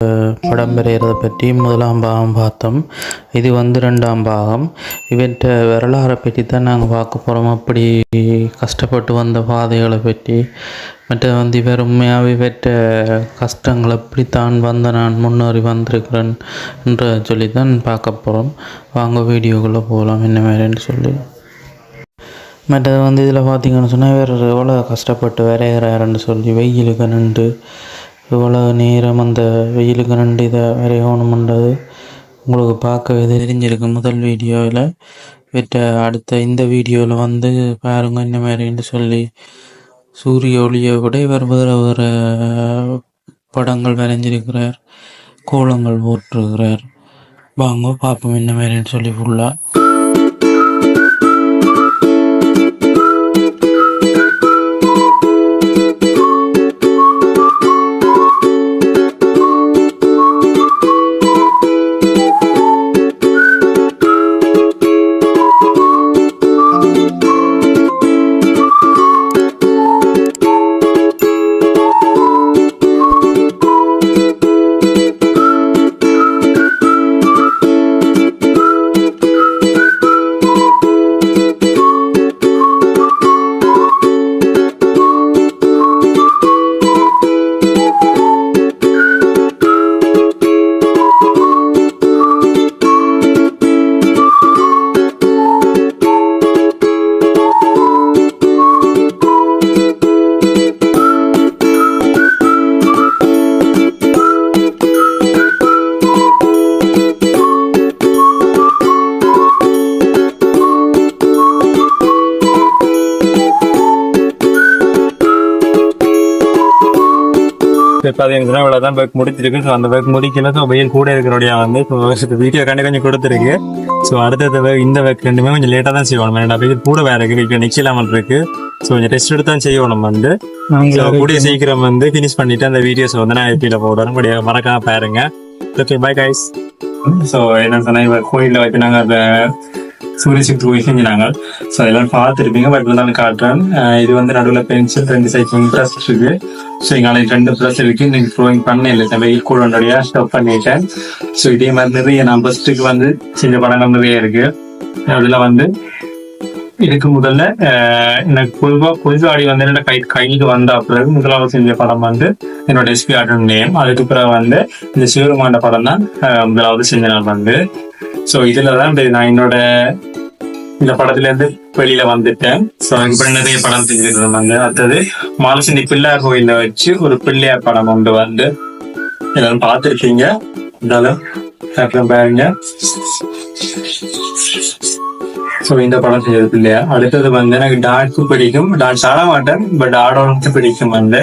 படம் வரைகிறத பற்றி முதலாம் பாகம் பார்த்தோம். இது வந்து ரெண்டாம் பாகம். இவற்ற வரலாறை பற்றி தான் நாங்கள் பார்க்க போகிறோம் அப்படி கஷ்டப்பட்டு வந்த பாதைகளை பற்றி. மற்ற வந்து இவர் உண்மையாகவே இவற்ற கஷ்டங்கள் எப்படி தான் வந்த நான் முன்னேறி வந்திருக்கிறேன் என்று சொல்லி தான் பார்க்க போகிறோம் வாங்க வீடியோக்குள்ளே போகலாம். என்ன மாதிரின்னு சொல்லி. மற்றது வந்து இதில் பார்த்தீங்கன்னு சொன்னால் இவர் எவ்வளோ கஷ்டப்பட்டு வரைகிறாருன்னு சொல்லி வெயிலுக்கு நின்று இவ்வளோ நேரம் அந்த வெயிலுக்கு நண்டு இதை வரையணுமென்றது உங்களுக்கு பார்க்கவே தெரிஞ்சிருக்கு முதல் வீடியோவில் விட்ட அடுத்த இந்த வீடியோவில் வந்து பாருங்க இந்த மாதிரின்னு சொல்லி. சூரிய ஒளியை விட இவர் வேறு வேறு படங்கள் வரைஞ்சிருக்கிறார். கோலங்கள் போட்டிருக்கிறார் வாங்க பார்ப்போம் இந்த மாதிரின்னு சொல்லி ஃபுல்லாக இப்போ பார்த்தீங்கன்னா இவ்வளோ தான் பேக் முடிச்சிருக்கு. ஸோ அந்த பேக் முடிக்கல. ஸோ வெயில் கூட இருக்கிறோடைய வந்து ஸோ வீடியோ கண்டு கொஞ்சம் கொடுத்துருக்கு. ஸோ அடுத்தது work, இந்த பேக் ரெண்டுமே கொஞ்சம் லேட்டாக தான் செய்யணும். ஏன்னா வெயில் கூட வேற இருக்கு இப்போ நிச்சயில்லாமல் இருக்கு. ஸோ கொஞ்சம் ரெஸ்ட் எடுத்து தான் செய்யணும் வந்து. ஸோ கூடிய சீக்கிரம் வந்து ஃபினிஷ் பண்ணிட்டு அந்த வீடியோஸ் வந்து நான் எப்பியில் போடுறேன். கூடிய மறக்காம பாருங்க. ஓகே பை கைஸ் ஸோ என்ன சொன்னா இவ கோயிலில் நாங்கள் அந்த சூரிய சக்தி கோயில் செஞ்சினாங்க ஸோ எல்லாரும் பார்த்துருப்பீங்க பட் இருந்தாலும் காட்டுறேன். இது வந்து நடுவில் பென்சில் ரெண்டு சைட் ப்ரெஸ் இருக்கு. ஸோ எங்களை ரெண்டு ப்ரெஸ் இருக்கு. இன்னைக்கு ட்ராயிங் பண்ண இல்லை. வெயில் கூட ஸ்டாப் பண்ணிட்டேன். ஸோ இதே மாதிரி நிறைய நான் ஃபர்ஸ்ட்டுக்கு வந்து செஞ்ச படங்கள் நிறைய இருக்கு. அதில் வந்து இதுக்கு முதல்ல எனக்கு பொதுவாக பொதுவாடி வந்து என்னோட கை கைக்கு வந்த பிறகு முதலாவது செஞ்ச படம் வந்து என்னோட எஸ்பி ஆர்டர் நேம் அதுக்கு பிறகு வந்து இந்த சிவருமாண்ட படம் தான் முதலாவது செஞ்ச நாள் வந்து. ஸோ இதுல தான் நான் என்னோட இந்த படத்துல இருந்து வெளியில வந்துட்டேன். ஸோ அதுக்கப்புறம் நிறைய படம் செஞ்சுட்டு வந்து அடுத்தது மாலசினி பிள்ளையார் கோயில வச்சு ஒரு பிள்ளையார் படம் கொண்டு வந்து. எல்லாரும் பார்த்துருக்கீங்க. இருந்தாலும் பாருங்க. ஸோ இந்த படம் செய்யறது இல்லையா? அடுத்தது வந்து எனக்கு டான்ஸும் பிடிக்கும். டான்ஸ் ஆட மாட்டேன் பட் ஆடவும் பிடிக்கும் வந்து.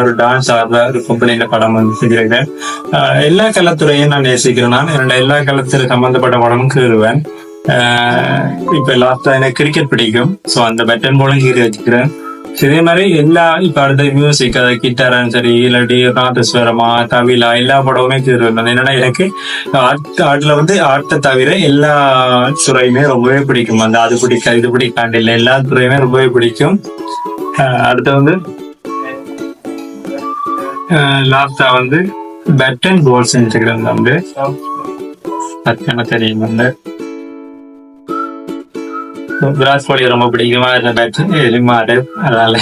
ஒரு டான்ஸ் ஆடுற ஒரு கம்பெனியில படம் வந்து செஞ்சிருக்கேன் ஆஹ் எல்லா கலத்துறையும் நான் நேசிக்கிறேன். நான் என்னோட எல்லா கலத்துல சம்பந்தப்பட்ட படமும் கீறுவேன் ஆஹ் இப்ப லாஸ்டா எனக்கு கிரிக்கெட் பிடிக்கும். ஸோ அந்த பேட்டன் போலும் கீறி வச்சுக்கிறேன். இதே மாதிரி எல்லா இப்ப அடுத்த மியூசிக் அது கிட்டாரும் சரி இல்லாட்டி நாதஸ்வரமா தவிலா எல்லா படமுமே என்னன்னா எனக்கு ஆர்ட்ல வந்து ஆர்ட்டை தவிர எல்லா துறையுமே ரொம்பவே பிடிக்கும். அந்த அது பிடிக்க இது பிடிக்காண்டு இல்லை எல்லா துறையுமே ரொம்பவே பிடிக்கும். அடுத்து வந்து லாஸ்டா வந்து பேட் அண்ட் பால் செஞ்சுக்கிறது வந்து தெரியும் வந்து விராட் கோலி ரொம்ப பிடிக்குமா? இருந்த பேட்ச் எலிமாடு அதனால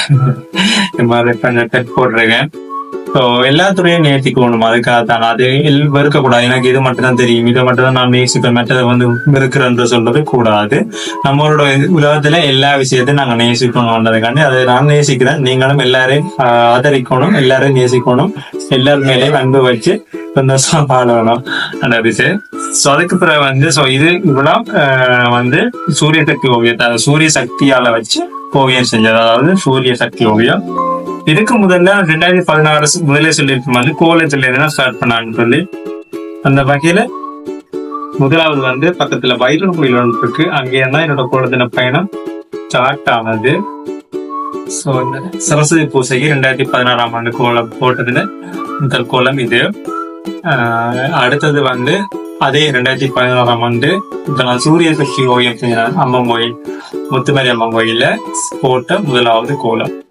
இந்த மாதிரி போட்டிருக்கேன். ஸோ எல்லா துறையும் நேர்த்திக்கணும் அதுக்காக தான் அது வெறுக்கக்கூடாது. எனக்கு இது மட்டும் தான் தெரியும். இதை மட்டும் தான் நான் நேசிப்பேன். மற்றதை வந்து வெறுக்கிறேன்ற சொல்றது கூடாது. நம்மளோட உலகத்துல எல்லா விஷயத்தையும் நாங்க நேசிக்கணும்ன்றதுக்காண்டி அதை நான் நேசிக்கிறேன். நீங்களும் எல்லாரையும் ஆதரிக்கணும். எல்லாரையும் நேசிக்கணும். எல்லார் மேலேயும் அன்பு வச்சு சந்தோஷமா பாடணும் அந்த விஷயம் ஸோ அதுக்கு பிறகு வந்து ஸோ இது இவ்வளோ ஆஹ், வந்து சூரிய சக்தி ஓவியத்தை சூரிய சக்தியால வச்சு ஓவியம் செஞ்சது. அதாவது சூரிய சக்தி ஓவியம். இதுக்கு முதல்ல ரெண்டாயிரத்தி பதினாறு முதலே சொல்லியிருக்கும்? வந்து கோலத்துல இருந்து ஸ்டார்ட் பண்ணான்னு சொல்லி. அந்த வகையில முதலாவது வந்து பக்கத்துல வைரல் கோயில் ஒன்று இருக்கு. அங்கே தான் என்னோட கோலத்தின பயணம் ஸ்டார்ட் ஆனது. ஸோ இந்த சரஸ்வதி பூசைக்கு ரெண்டாயிரத்தி பதினாறாம் ஆண்டு கோலம் போட்டதுல முதல் கோலம் இது. ஆஹ் அடுத்தது வந்து அதே ரெண்டாயிரத்தி பதினாறாம் ஆண்டு இப்ப நான் சூரிய சக்தி ஓவியம் அம்மன் கோயில் முத்துமரி அம்மன் கோயில போட்ட முதலாவது கோலம்.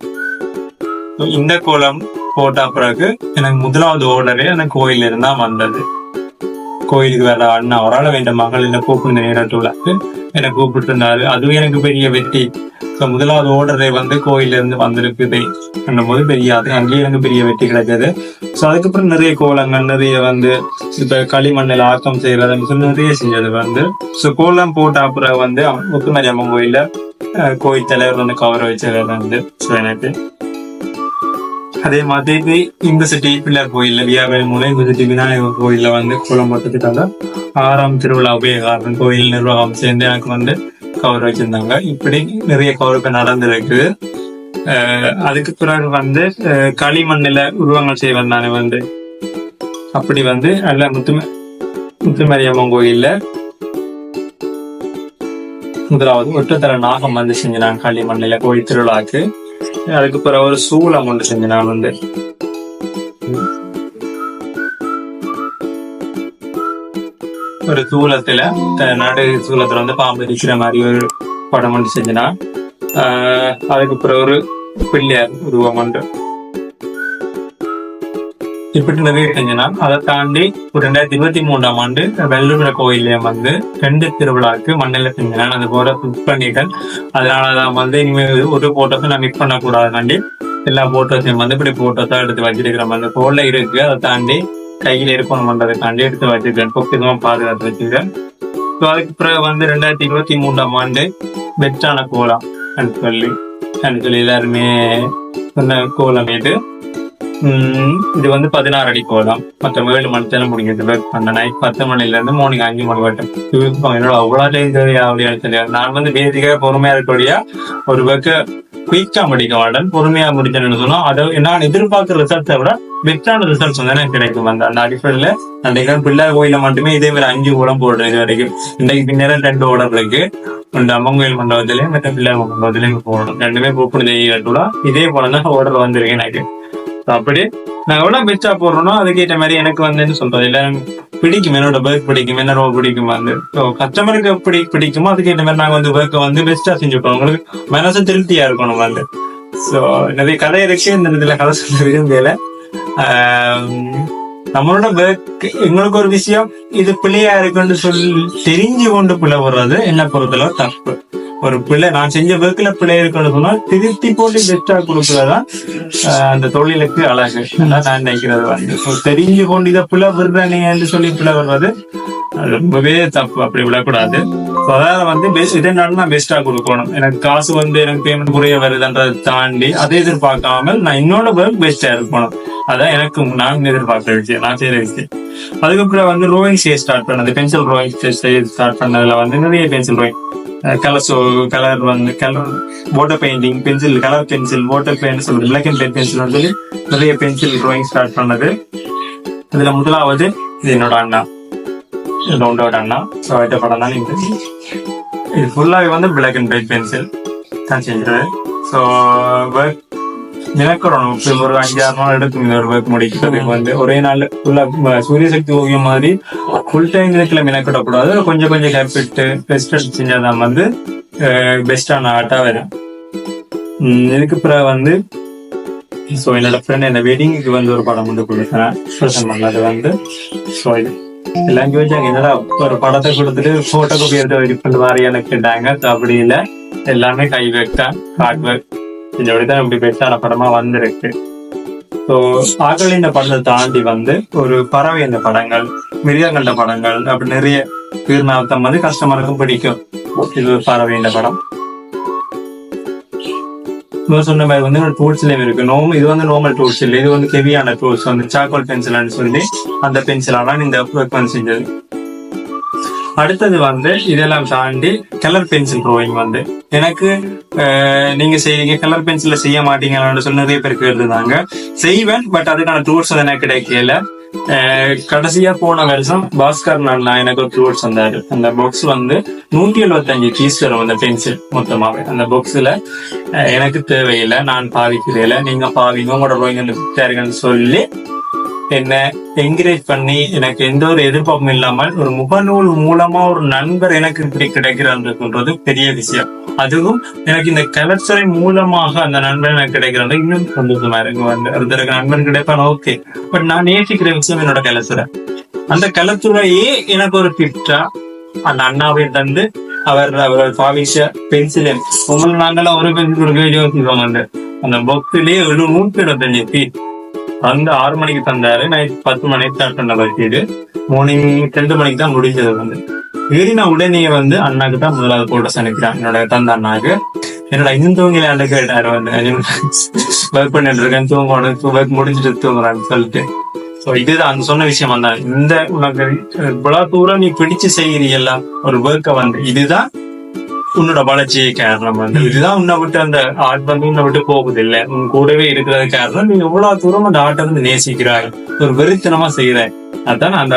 இந்த கோலம் போட்ட பிறகு எனக்கு முதலாவது ஓர்டரே எனக்கு கோயில்ல இருந்தா வந்தது. கோயிலுக்கு வேற அண்ணா அவரால் வேண்ட மகள் என்ன கூப்பிட்டு நேரத்துல என்னை கூப்பிட்டு இருந்தாரு அதுவும் எனக்கு பெரிய வெற்றி. ஸோ முதலாவது ஓர்டரே வந்து கோயில்ல இருந்து வந்திருக்குது. போது பெரிய அது அங்கேயும் எனக்கு பெரிய வெற்றி கிடைச்சது. ஸோ அதுக்கப்புறம் நிறைய கோலங்கள் நிறைய வந்து இப்ப களிமண்ணில் ஆக்கம் செய்யறது சொல்லி நிறைய செஞ்சது வந்து. ஸோ கோலம் போட்ட அப்புறம் வந்து முத்துமாரி அம்மன் கோயில்ல கோயில் தலைவர் வந்து கவர வச்சது வந்து. ஸோ எனக்கு அதே மாதிரி இந்த சிட்டி பிள்ளையார் கோயில்ல வியாபாரி மூலம் இந்த சிட்டி விநாயகர் கோயில்ல வந்து கோலம் போட்டதுக்காக ஆறாம் திருவிழா உபயோகாரன் கோயில் நிர்வாகம் சேர்ந்து எனக்கு வந்து கவர் வச்சிருந்தாங்க. இப்படி நிறைய கவருக்கு நடந்திருக்கு. அதுக்கு பிறகு வந்து களிமண்ணில் களிமண்ணில உருவங்கள் செய்வேன் நானே வந்து. அப்படி வந்து அல்ல முத்து முத்துமாரியம்மன் கோயில்ல முதலாவது ஒற்றத்தர நாகம் வந்து செஞ்சேன் களிமண்ணில கோயில் திருவிழாக்கு. அதுக்கு பிறகு ஒரு சூளம் ஒன்று செஞ்சேன் நான் வந்து. ஒரு சூலத்துல த- நடு சூலத்துல வந்து பாம்பு இருக்கிற மாதிரி ஒரு படம் ஒன்று செஞ்சேனா ஆஹ் அதுக்கு பிறகு ஒரு பிள்ளையார் உருவம் ஒன்று. இப்படி நிறைய அதை தாண்டி ஒரு ரெண்டாயிரத்தி இருபத்தி மூன்றாம் ஆண்டு வெள்ளூர கோயிலையும் வந்து ரெண்டு திருவிழாக்கு மண்ணில் செஞ்சினான் அது போல புக் பண்ணிட்டேன் அதனாலதான் வந்து இனிமேல் ஒரு போட்டோஸும் நான் மிஸ் பண்ணக்கூடாதுனாண்டி எல்லா போட்டோஸையும் வந்து இப்படி போட்டோஸா எடுத்து வச்சிருக்கிறோம் அந்த போல இருக்கு. அதை தாண்டி கையில் இருக்கணும் பண்றதுக்காண்டி எடுத்து வச்சிருக்கேன். பொக்கிதமா பாதுகாத்து வச்சிருக்கேன். ஸோ அதுக்கு பிறகு வந்து ரெண்டாயிரத்தி இருபத்தி மூன்றாம் ஆண்டு பெஸ்டான கோலம் அப்படின்னு சொல்லி அப்படின்னு சொல்லி எல்லாருமே சொன்ன கோலம் இது. இது வந்து பதினாறு அடி கோலம். மற்ற ஏழு மணி நேரம் முடிஞ்சது ஒர்க் பண்ண நைட் பத்து மணில இருந்து மார்னிங் அஞ்சு மணி வரைக்கும். என்னோட அவ்வளோ டைம் தெரியாது அப்படின்னு தெரியாது. நான் வந்து பேசிக்காக பொறுமையா இருக்கக்கூடிய ஒரு ஒர்க்கை குயிக்கா முடிக்க மாட்டேன். பொறுமையா முடிச்சேன்னு சொன்னா அதை நான் எதிர்பார்க்கிற ரிசல்ட்டை விட பெஸ்டான ரிசல்ட்ஸ் வந்து எனக்கு கிடைக்கும். அந்த அந்த அடிப்படையில அன்றைக்கு பிள்ளையார் கோயில மட்டுமே இதே மாதிரி அஞ்சு ஓடம் போடுறேன் இது வரைக்கும் இன்றைக்கு பின்னேரம் ரெண்டு ஓடம் இருக்கு. இந்த அம்மன் கோயில் மண்டபத்திலயும் மற்ற பிள்ளையார் மண்டபத்திலயும் போடணும். ரெண்டுமே பூப்பணி தெய்வம் இதே போல தான் ஓர்டர் வந்திருக்கு எனக்கு. அப்படி நாங்க எவ்வளவு பெஸ்டா போடுறேனோ அதுக்கேற்ற மாதிரி எனக்கு வந்து என்ன சொல்றது எல்லாரும் பிடிக்கும். என்னோட ஒர்க் பிடிக்கும். என்ன ரொம்ப பிடிக்கும் வந்து. ஸோ கஸ்டமருக்கு எப்படி பிடிக்குமோ அதுக்கேற்ற மாதிரி நாங்க வந்து ஒர்க்கை வந்து பெஸ்டா செஞ்சுப்போம் உங்களுக்கு மனசு திருப்தியா இருக்கணும் வந்து. ஸோ நிறைய கதை இருக்கு. இந்த இதுல கதை சொல்ல விரும்பல. நம்மளோட ஒர்க் எங்களுக்கு ஒரு விஷயம் இது பிள்ளையா இருக்குன்னு சொல்லி தெரிஞ்சு கொண்டு பிள்ளை வர்றது என்ன பொறுத்தளவு தப்பு. ஒரு பிள்ளை நான் செஞ்ச ஒர்க்ல பிள்ளை இருக்குன்னு சொன்னா திருத்தி போட்டு பெஸ்டா கொடுக்கறதான் ஆஹ், அந்த தொழிலுக்கு அழகு. நான் நினைக்கிறது. வந்து தெரிஞ்சு கொண்டு இதை பிள்ளை விடுறேன்னு சொல்லி பிள்ளை வர்றது ரொம்பவே தப்பு. அப்படி விடக்கூடாது. அதாவது வந்து பெஸ்ட் இதை நான் பெஸ்டா கொடுக்கணும். எனக்கு காசு வந்து எனக்கு பேமெண்ட் குறைய வருதுன்றதை தாண்டி அதை எதிர்பார்க்காமல் நான் என்னோட ஒர்க் பெஸ்டா இருக்கணும் அதான் எனக்கு நான் எதிர்பார்க்க விஷயம். நான் செய்யற விஷயம். அதுக்கப்புறம் வந்து ரோயிங் செய்ய ஸ்டார்ட் பண்ணது. பென்சில் ரோயிங் செய்ய ஸ்டார்ட் பண்ணதுல வந்து நிறைய பென்சில் ரோயிங் கலர்ஸோ கலர் வந்து colour water painting pencil colour pencil water paint சொல்லுது பிளாக் அண்ட் பெயிண்ட் பென்சில் சொல்லி நிறைய பென்சில் ட்ராயிங் ஸ்டார்ட் பண்ணது. இதுல முதலாவது இது என்னோட அண்ணா. இது உண்டோட அண்ணா. ஸோ அடுத்த படம் தான் இந்த இது. ஃபுல்லாகவே வந்து பிளாக் அண்ட் ஒயிட் பென்சில் தான் செஞ்சது ஸோ ஒர்க் நினைக்கிறோம் இப்போ ஒரு அஞ்சாறு நாள் எடுக்கும். இந்த ஒரு ஒர்க் முடிக்கிறதுக்கு வந்து ஒரே நாள் ஃபுல்லாக சூரிய சக்தி ஓவியம் மாதிரி ஃபுல் டைம் இதுக்குள்ள மெனக்கிடக்கூடாது கொஞ்சம் கொஞ்சம் கேப் எடுத்து பெஸ்ட் செஞ்சாதான் வந்து பெஸ்டான ஆர்ட்டா வரும். இதுக்கு பிறகு வந்து ஸோ என்னோட ஃப்ரெண்ட் என்ன வெட்டிங்குக்கு வந்து ஒரு படம் வந்து கொடுத்தேன் ப்ரெசன்ட் பண்ணது வந்து ஸோ இது. எல்லாம் யோசிச்சாங்க என்னடா ஒரு படத்தை கொடுத்துட்டு போட்டோ காப்பி எடுத்து வெடிப்பது மாதிரி எனக்கு கேட்டாங்க அப்படி இல்லை எல்லாமே கை வைக்க ஹார்ட் ஒர்க் இதோட தான் இப்படி பெஸ்டான படமா வந்திருக்கு. ஸோ ஆக்கள் இந்த படத்தை தாண்டி வந்து ஒரு பறவை இந்த படங்கள் மிருகங்கள்ட படங்கள் அப்படி நிறைய தீர்மானத்தம் வந்து கஸ்டமருக்கும் பிடிக்கும். இது ஒரு பறவை இந்த படம். இவர் சொன்ன மாதிரி வந்து ஒரு டூல்ஸ்லயும் இருக்கு. நோம் இது வந்து நார்மல் டூல்ஸ் இல்லை. இது வந்து ஹெவியான டூல்ஸ் வந்து சாக்கோல் பென்சில்னு சொல்லி அந்த பென்சிலால இந்த ஒர்க் வந்து செஞ்சது அடுத்தது வந்து இதெல்லாம் தாண்டி கலர் பென்சில் ட்ராயிங் வந்து. எனக்கு நீங்க செய்வீங்க கலர் பென்சில்ல செய்ய மாட்டீங்கன்னு சொல்லி நிறைய பேர் கேட்டிருந்தாங்க. செய்வேன் பட் அதுக்கான டூர்ஸ் எனக்கு கிடைக்கல. கடைசியா போன வருஷம் பாஸ்கர் நான் எனக்கு ஒரு டூல்ஸ் வந்தாரு அந்த பாக்ஸ் வந்து நூத்தி எழுபத்தஞ்சு பீஸ் வரும் அந்த பென்சில் மொத்தமாவே. அந்த பாக்ஸ்ல எனக்கு தேவையில்லை நான் பாவிக்கிறதில்ல நீங்க பாவிங்க உங்களோட ட்ராயிங் இருக்குன்னு சொல்லி என்ன என்கரேஜ் பண்ணி எனக்கு எந்த ஒரு எதிர்பார்ப்பும் இல்லாமல் ஒரு முகநூல் மூலமா ஒரு நண்பர் எனக்கு இப்படி கிடைக்கிறது சொல்றது பெரிய விஷயம். அதுவும் எனக்கு இந்த கலர்ச்சரை மூலமாக அந்த நண்பர் எனக்கு கிடைக்கிறது இன்னும் சந்தோஷமா இருக்கு வந்து ஒருத்தருக்கு நண்பன் கிடைப்பான் ஓகே பட் நான் நேசிக்கிற விஷயம் என்னோட கலர்ச்சுரை அந்த கலத்துறையே எனக்கு ஒரு கிஃப்டா அந்த அண்ணாவை தந்து அவர் அவர் பாவிச்ச பென்சில் உங்களை நாங்களாம் ஒரு பென்சில் ஒரு பேஜ் யோசிப்போம் அந்த அந்த புக்லயே ஒரு இருபத்தஞ்சு வந்து ஆறு மணிக்கு தந்தாரு நைட் பத்து மணிக்கு ஸ்டார்ட் பண்ண பற்றியது மார்னிங் ரெண்டு மணிக்கு தான் முடிஞ்சது வந்து. ஏறின நான் உடனே வந்து அண்ணாக்கு தான் முதலாவது போட்டோஸ் அனுப்பிட்டான் என்னோட தந்த அண்ணாக்கு. என்னோட இன்னும் தூங்கல கேட்டாரு வந்து. ஒர்க் பண்ணிட்டு இருக்கேன் தூங்கணும் ஒர்க் முடிஞ்சிட்டு தூங்குறான்னு சொல்லிட்டு. சோ இதுதான் அந்த சொன்ன விஷயம் வந்தா இந்த உனக்கு இவ்வளவு தூரம் நீ பிடிச்சு செய்கிறீங்களா ஒரு ஒர்க்கை வந்து. இதுதான் உன்னோட வளர்ச்சியை காரணம் வந்து இதுதான் உன்னை விட்டு அந்த ஆட் வந்து உன்னை விட்டு போகுது இல்ல உன் கூடவே இருக்கிறது காரணம் நீ எவ்வளவு தூரம் அந்த ஆட்டை வந்து நேசிக்கிறாய். ஒரு வெறித்தனமா செய்யற அதான் அந்த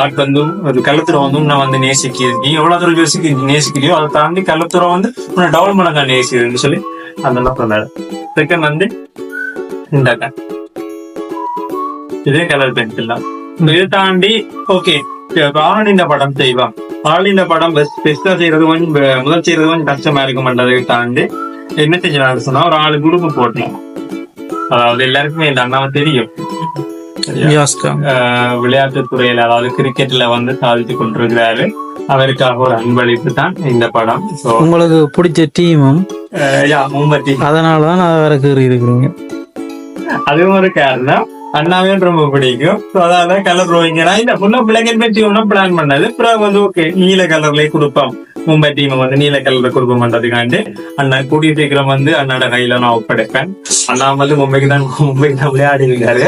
ஆட் வந்து ஒரு கள்ளத்துறை வந்து உன்னை வந்து நேசிக்கிறது நீ எவ்வளவு தூரம் யோசிக்க நேசிக்கிறியோ அதை தாண்டி கள்ளத்துறை வந்து உன்னை டவுன் பண்ண நேசிக்கிறதுன்னு சொல்லி அதெல்லாம் சொன்னாரு. செகண்ட் வந்து இந்த இதே கலர் பென்சில் தான். இதை தாண்டி ஓகே ஆளின படம் செய்வான் ஆளின படம் பெஸ்டா செய்யறது கொஞ்சம் பெ- முதல் செய்யறது கொஞ்சம் கஷ்டமா இருக்கும்ன்றதை தாண்டி என்ன செஞ்சாரு சொன்னா ஒரு ஆளு குரூப் போட்டோம் அதாவது எல்லாருக்குமே இந்த அண்ணாவை தெரியும். விளையாட்டுத் துறையில அதாவது கிரிக்கெட்ல வந்து சாதித்து கொண்டிருக்கிறாரு. அவருக்காக ஒரு அன்பளிப்பு தான் இந்த படம். உங்களுக்கு பிடிச்ச டீமும் யா மூம்பத்தி அதனால தான் நான் வேற கீறி இருக்கிறீங்க அதுவும் ஒரு காரணம். அண்ணாவையும் ரொம்ப பிடிக்கும். So, அதால கலர் ரோயிங் இந்த ஃபுல்லா பிளாக் அண்ட் ஒயிட் ஒன்றும் பிளான் பண்ணது அப்புறம் வந்து ஓகே நீல கலர்லயே கொடுப்போம் மும்பை டீம் வந்து நீல கலர்ல கொடுப்போம்ன்றதுக்காண்டி அண்ணா கூடிய சீக்கிரம் வந்து அண்ணாட கையில நான் ஒப்படைப்பேன். அண்ணா வந்து மும்பைக்கு தான் மும்பைக்கு தான் விளையாடி இருக்காரு.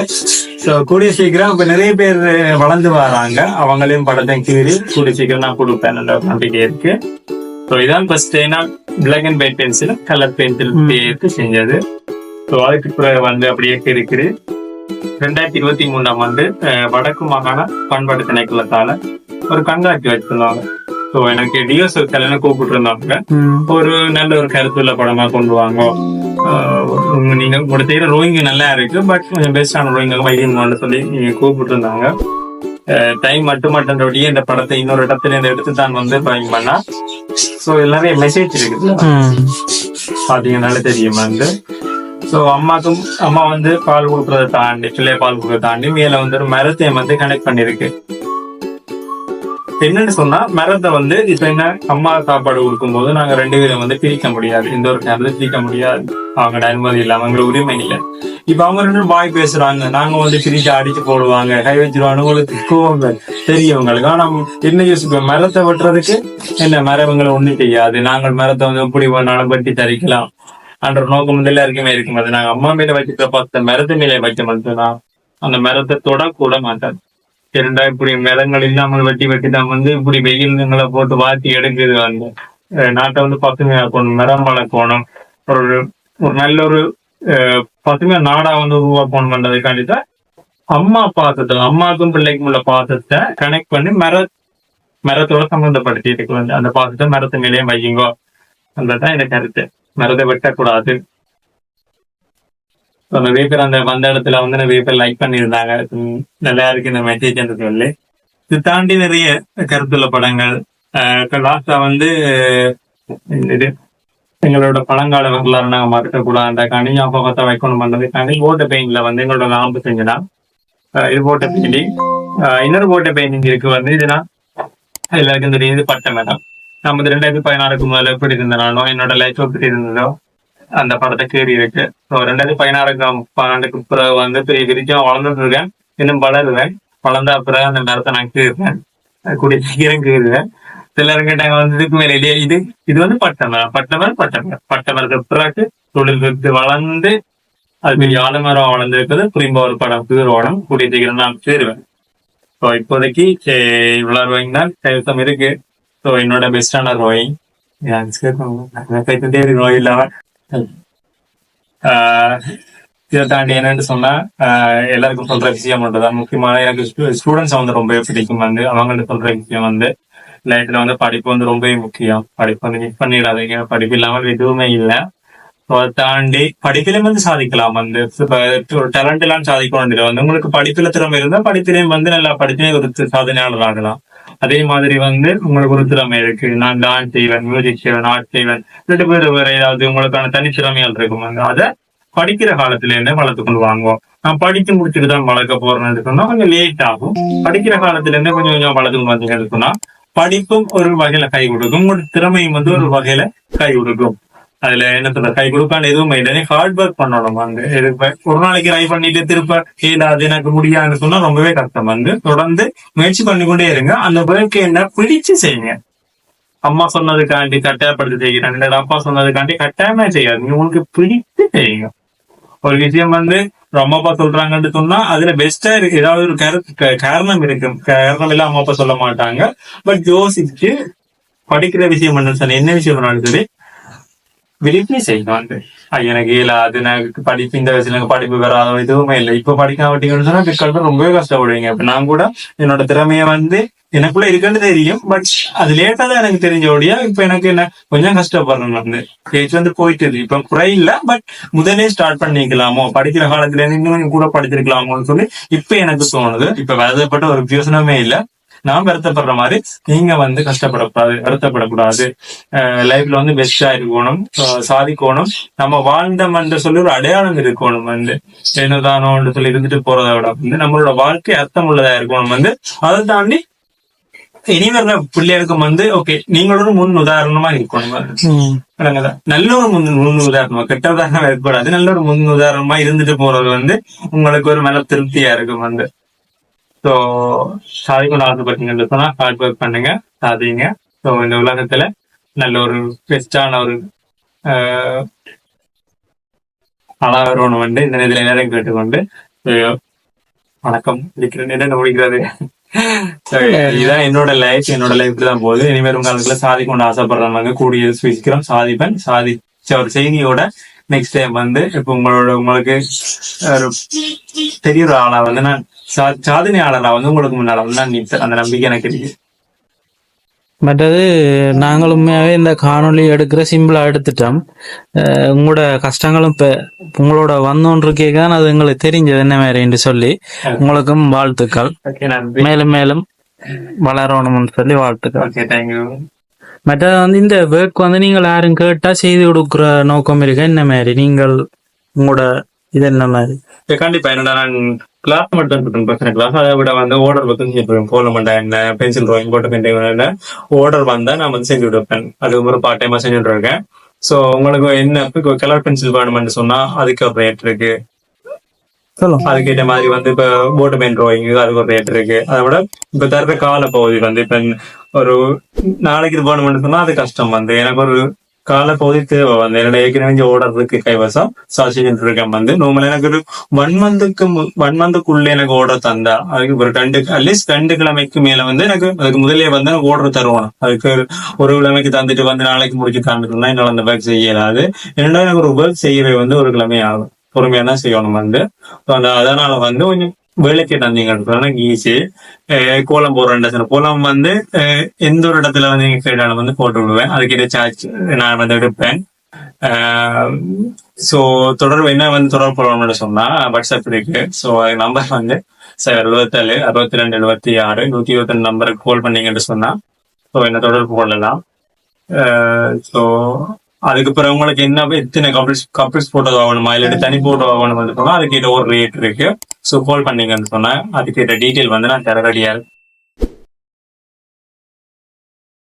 சோ கூடிய சீக்கிரம் இப்ப நிறைய பேர் வளர்ந்து வராங்க. அவங்களையும் படத்தை கீறி கூடிய சீக்கிரம் நான் கொடுப்பேன் நம்பிக்கை இருக்கு. ஸோ இதான் ஃபர்ஸ்ட் நான் black and white pencil colour pencil செஞ்சது. ஸோ அதுக்கு வந்து அப்படியே இருக்குது ரெண்டாயிரத்தி இருபத்தி மூணாம் ஆண்டு வடக்கு மாகாண பண்பாட்டு திணைக்களத்தால ஒரு கண்காட்சி வச்சிருந்தாங்க. ஸோ எனக்கு டிஎஸ் கல்யாணம் கூப்பிட்டு இருந்தாங்க. ஒரு நல்ல ஒரு கருத்துள்ள படமா கொண்டு வாங்க. நீங்க உங்களோட செய்யற ரோயிங் நல்லா இருக்கு பட் கொஞ்சம் பெஸ்டான ரோயிங் வைக்கணும்னு சொல்லி நீங்க கூப்பிட்டு இருந்தாங்க டைம் மட்டும் மட்டும்ன்றபடியே இந்த படத்தை இன்னொரு இடத்துல இருந்து எடுத்து தான் வந்து ட்ராயிங் பண்ணா. ஸோ எல்லாமே மெசேஜ் இருக்குது. பாத்தீங்கன்னாலே தெரியும் வந்து. ஸோ அம்மாக்கும் அம்மா வந்து பால் கொடுக்குறத தாண்டி பிள்ளை பால் கொடுக்கறத தாண்டி மேல வந்து ஒரு மரத்தை வந்து கனெக்ட் பண்ணிருக்கு என்னன்னு சொன்னா மரத்தை வந்து இப்ப என்ன அம்மா சாப்பாடு கொடுக்கும் போது நாங்க ரெண்டு பேரும் வந்து பிரிக்க முடியாது. இந்த ஒரு நேரத்தை பிரிக்க முடியாது. அவங்களோட அனுமதி இல்லாம அவங்களோட உரிமை இல்லை. இப்ப அவங்க ரெண்டு வாய் பேசுறாங்க. நாங்க வந்து பிரிச்சு அடிச்சு போடுவாங்க. கை வச்சிருவாங்க உங்களுக்கு கோவங்கள் தெரியும் உங்களுக்கு ஆனா என்ன யோசிப்போம்? மரத்தை வெட்டுறதுக்கு என்ன? மரவங்களை ஒண்ணும் செய்யாது. நாங்கள் மரத்தை வந்து எப்படி வேணாலும் வெட்டி தரிக்கலாம். அன்ற நோக்கம் வந்து எல்லாருக்குமே இருக்கும். அது நாங்க அம்மா மேல வச்சுக்கிற பார்த்த மரத்து மேலே வைக்க மட்டும்தான். அந்த மரத்தை தொட கூட மாட்டாது. இரண்டா இப்படி மரங்கள் இல்லாமல் வெட்டி வெட்டி தான் வந்து இப்படி வெயில்களை போட்டு வாத்தி எடுக்குது வந்து நாட்டை வந்து பசுமையாக்கணும் மரம் வளர்க்கணும். ஒரு ஒரு நல்ல ஒரு பசுமை பசுமையா நாடா வந்து உருவாக்கணும் பண்றதுக்காண்டி தான் அம்மா பாசத்தை அம்மாவுக்கும் பிள்ளைக்கும் உள்ள பாசத்தை கனெக்ட் பண்ணி மர மரத்தோட சம்மந்தப்படுத்தி இருக்கு வந்து அந்த பாசத்தை மரத்து மேலேயே வையுங்கோ. அதுதான் எனக்கு கருத்து. மரத்தை வெட்டக்கூடாது. ஸோ நிறைய பேர் அந்த வந்த இடத்துல வந்து நிறைய பேர் லைக் பண்ணியிருந்தாங்க. நல்லா இருக்கு இந்த மெசேஜ் என்று சொல்லி. இது தாண்டி நிறைய கருத்துள்ள படங்கள். லாஸ்டா வந்து இது எங்களோட பழங்கால வரலாறு நாங்க மறக்கக்கூடாதுக்காண்டி ஞாபகத்தை வைக்கணும் பண்றதுக்காண்டி ஓட்ட பெயிண்ட்ல வந்து எங்களோட லாம்பு செஞ்சனா. இது போட்ட பெயிண்டிங். இன்னொரு போட்ட பெயிண்டிங் இருக்கு வந்து இதுனா எல்லாருக்கும் தெரியும் இது பட்டை மேடம். நம்ம இது ரெண்டாயிரத்தி பதினாறுக்கு முதல்ல எப்படி இருந்தனாலும் என்னோட லைஃப் எப்படி இருந்ததோ அந்த படத்தை கேறி இருக்கு. ஸோ ரெண்டாயிரத்தி பதினாறுக்கு பன்னெண்டுக்கு பிறகு வந்து பெரிய விரிச்சம் வளர்ந்துட்டு இருக்கேன். இன்னும் வளருவேன். வளர்ந்த பிறகு அந்த மரத்தை நான் கீறுவேன். கூடிய சீக்கிரம் கீறுவேன். சிலர் கேட்டாங்க வந்து இதுக்கு மேல இல்லையா? இது இது வந்து பட்டமரம் பட்டமரம் பட்டமரம் பட்டமரத்துக்கு பிறகு தொழில் வளர்ந்து அது பெரிய ஆலமரம் வளர்ந்துருக்குது திரும்ப ஒரு படம் கீரோடம் கூடிய சீக்கிரம் நான் கீறுவேன் ஸோ இப்போதைக்கு அஹ், இவ்வளவு தான் கைவசம் இருக்கு. ஸோ என்னோட பெஸ்டான ரோயிங் ரோய் இல்லாம ஆஹ் இதை தாண்டி என்னன்னு சொன்னா எல்லாருக்கும் சொல்ற விஷயம் மட்டும்தான் முக்கியமான எனக்கு ஸ்டூடெண்ட்ஸ் வந்து ரொம்ப பிடிக்கும். வந்து அவங்கள்ட்ட சொல்ற விஷயம் வந்து லைஃப்ல வந்து படிப்பு வந்து ரொம்பவே முக்கியம். படிப்பு வந்து மிஸ் பண்ணிடாதீங்க. படிப்பு இல்லாமல் எதுவுமே இல்லை. அதை தாண்டி படிப்பிலையும் வந்து சாதிக்கலாம். வந்து ஒரு டேலண்ட் எல்லாம் சாதிக்கணும். இல்லை வந்து உங்களுக்கு படிப்புல திறமை இருந்தால் படிப்பிலையும் வந்து நல்லா படிப்பிலே ஒரு சாதனையாளர் ஆகலாம் அதே மாதிரி வந்து உங்களுக்கு ஒரு திறமை இருக்கு நான் டான்ஸ் செய்வேன் மியூசிக் செய்வேன் ஆர்ட் செய்வேன். ரெண்டு பேர் வேற ஏதாவது உங்களுக்கான தனித்திறமைகள் இருக்கும். அதை படிக்கிற காலத்துல இருந்தே வளர்த்து கொண்டு வாங்குவோம். நான் படிச்சு முடிச்சுட்டு தான் வளர்க்க போறேன்னு சொன்னா கொஞ்சம் லேட் ஆகும். படிக்கிற காலத்துல இருந்தே கொஞ்சம் கொஞ்சம் வளர்த்து கொண்டு வந்தீங்கன்னு சொன்னா படிப்பும் ஒரு வகையில கை கொடுக்கும். உங்களோட திறமையும் வந்து ஒரு வகையில கை கொடுக்கும். அதுல என்ன சொல்ற கை கொடுக்கான எதுவும் இல்லை. ஹார்ட் ஒர்க் பண்ணணும் அங்க. ஒரு நாளைக்கு ட்ரை பண்ணிட்டு திருப்ப இல்ல அது எனக்கு முடியாதுன்னு சொன்னா ரொம்பவே கஷ்டம். வந்து தொடர்ந்து முயற்சி பண்ணிக்கொண்டே இருங்க. அந்த ஒர்க்கு என்ன பிடிச்சு செய்யுங்க. அம்மா சொன்னதுக்காண்டி கட்டாயப்படுத்தி செய்கிறேன் இல்ல அப்பா சொன்னதுக்காண்டி கட்டாயமே செய்யாது. நீங்க உங்களுக்கு பிடித்து செய்யுங்க. ஒரு விஷயம் வந்து ரொம்ப அம்மா அப்பா சொல்றாங்கன்னு சொன்னா அதுல பெஸ்டா இருக்கு. ஏதாவது ஒரு கரு- க- காரணம் இருக்கு. காரணம் இல்ல அம்மா அப்பா சொல்ல மாட்டாங்க. பட் யோசிச்சு படிக்கிற விஷயம் என்ன சொன்ன என்ன விஷயம் சரி விழிப்பே செய்யணும் வந்து எனக்கு எனக்கு இயலாது எனக்கு படிப்பு இந்த வயசுல எனக்கு படிப்பு வராத எதுவுமே இல்லை. இப்ப படிக்காம மாட்டீங்கன்னு சொன்னா பிற்காலத்துல ரொம்பவே கஷ்டப்படுவீங்க. இப்ப நான் கூட என்னோட திறமைய வந்து எனக்குள்ள இருக்குன்னு தெரியும். பட் அது லேட்டா தான் எனக்கு தெரிஞ்ச ஒடியா இப்ப எனக்கு என்ன கொஞ்சம் கஷ்டப்படுறேன் வந்து. ஏஜ் வந்து போயிட்டு இருக்கு. இப்ப குறை இல்ல பட் முதலே ஸ்டார்ட் பண்ணிக்கலாமோ? படிக்கிற காலத்துல இருந்து இன்னும் கூட படிச்சிருக்கலாமோன்னு சொல்லி இப்ப எனக்கு தோணுது. இப்ப வருத்தப்பட்ட ஒரு யோசனமே இல்லை. நான் வருத்தப்படுற மாதிரி நீங்க வந்து கஷ்டப்படக்கூடாது வருத்தப்படக்கூடாது. லைஃப்ல வந்து பெஸ்டா இருக்கணும். சாதிக்கணும். நம்ம வாழ்ந்தோம் என்று சொல்லி ஒரு அடையாளம் இருக்கணும் வந்து. என்னதானோன்னு சொல்லி இருந்துட்டு போறதை விட வந்து நம்மளோட வாழ்க்கை அர்த்தம் உள்ளதா இருக்கணும் வந்து. அதை தாண்டி இனி வர்ற பிள்ளைகளுக்கும் வந்து ஓகே நீங்களோட முன் உதாரணமா இருக்கணும்? நல்ல ஒரு முன் முன் உதாரணமா கெட்ட உதாரணமா இருக்கக்கூடாது. நல்ல ஒரு முன் உதாரணமா இருந்துட்டு போறது வந்து உங்களுக்கு ஒரு மன திருப்தியா இருக்கும் வந்து. ஸோ சாதிக்கணும் ஆசைப்பட்டீங்கன்னு சொன்னா ஹார்ட் ஒர்க் பண்ணுங்க சாதிங்க ஸோ இந்த உலகத்துல நல்ல ஒரு பெஸ்டான ஒரு வருவனும் வந்து இந்த நேரத்தில் நேரம் கேட்டுக்கொண்டு வணக்கம் இருக்கிறேன் என்ன முடிக்கிறது So, இதுதான் என்னோட லைஃப் என்னோட லைஃப் தான் போகுது இனிமேல் உங்களுக்கு சாதிக்கணும்னு ஆசைப்படுறவங்க கூடிய சீக்கிரம் சாதிப்பேன் சாதிச்ச ஒரு செய்தியோட நெக்ஸ்ட் டைம் வந்து இப்போ உங்களோட உங்களுக்கு ஒரு பெரிய ஒரு ஆளா வந்து நான் சா- சாதனையாளரா வந்து உங்களுக்கு முன்னால வந்து நான் நிற்பேன் அந்த நம்பிக்கை எனக்கு இருக்கு. மற்றது நாங்கள் உண்மையாகவே இந்த காணொளி எடுக்கிற சிம்பிளா எடுத்துட்டோம். உங்களோட கஷ்டங்களும் இப்போ உங்களோட வந்தோன்றிருக்கே அது எங்களுக்கு தெரிஞ்சது என்ன மாதிரின்னு சொல்லி. உங்களுக்கும் வாழ்த்துக்கள். மேலும் மேலும் வளரணும்னு சொல்லி வாழ்த்துக்கள். ஓகே தேங்க்யூ மற்றது வந்து இந்த ஒர்க் வந்து நீங்கள் யாரும் கேட்டா செய்து கொடுக்குற நோக்கம் இருக்கு. என்ன மாதிரி? நீங்கள் உங்களோட இது என்ன மாதிரி? கண்டிப்பா. என்னடா நான் கிளாஸ் மட்டும் பிரச்சனை கிளாஸ் அதை விட வந்து ஆர்டர் பத்தி செஞ்சிருப்பேன் கோலமெண்டா என்ன பென்சில் ட்ராயிங் போட்டு பெயிண்டிங் என்ன ஆர்டர் வந்தா நான் வந்து செஞ்சு கொடுப்பேன். அது ஒரு பார்ட் டைமா செஞ்சுட்டு இருக்கேன் சோ உங்களுக்கு என்ன கலர் பென்சில் வேணும்னு சொன்னா அதுக்கு ஒரு ரேட் இருக்கு. சொல்லுங்க. அதுக்கேற்ற மாதிரி வந்து இப்ப போர்டு பெயின் ட்ராயிங் அதுக்கு ஒரு ரேட் இருக்கு. அதை விட இப்ப தர்ற கால பகுதி வந்து இப்ப ஒரு நாளைக்கு இது போகணும்னு சொன்னா அது கஷ்டம். வந்து எனக்கு ஒரு கால பகுதி தேவை. வந்து என்னோட ஏற்கனவே ஓர்டர் இருக்கு கைவசம். சாட்சிட்டு இருக்கேன் வந்து. நோமல் எனக்கு ஒரு ஒன் மந்த்துக்கு ஒன் மந்த்துக்குள்ள எனக்கு ஆர்டர் தந்தா அதுக்கு ஒரு ரெண்டு அட்லீஸ்ட் ரெண்டு கிழமைக்கு மேல வந்து எனக்கு அதுக்கு முதலே வந்து எனக்கு ஆர்டர் தருவான் அதுக்கு ஒரு- கிழமைக்கு தந்துட்டு வந்து நாளைக்கு முடிச்சு தந்துட்டுனா என்னால அந்த ஒர்க் செய்யலாது என்னோட எனக்கு ஒரு ஒர்க் செய்யவே வந்து ஒரு கிழமை ஆகும் பொறுமையா தான் செய்யணும் வந்து. அதனால வந்து கொஞ்சம் வேலைக்கு தந்தீங்கன்னா ஈஸி கோலம் போடுறேன் சார் கோலம் வந்து எந்த ஒரு இடத்துல வந்து நீங்க கேட்டாலும் வந்து போட்டு விடுவேன். அதுக்கிட்ட சார்ஜ் நான் வந்து எடுப்பேன். ஸோ தொடர்பு என்ன வந்து தொடர்பு போடணும்னு சொன்னா வாட்ஸ்அப் இருக்கு. ஸோ நம்பர் வந்து சார் எழுபத்தேழு அறுபத்தி ரெண்டு எழுபத்தி ஆறு நூத்தி இருபத்தி ரெண்டு நம்பருக்கு கால் பண்ணீங்கன்னு சொன்னா ஸோ என்ன தொடர்பு கொள்ளலாம். ஸோ அதுக்கு பிறகு உங்களுக்கு என்ன எத்தனை கப்பிள்ஸ் கப்பிள்ஸ் போட்டோ ஆகணுமா இல்லாட்டி தனி போட்டோ ஆகணும் வந்து அதுக்கிட்ட ஒரு ரேட் இருக்கு. ஸோ கால் பண்ணீங்கன்னு சொன்னா அதுக்கிட்ட டீட்டெயில் வந்து நான் தர ரெடியா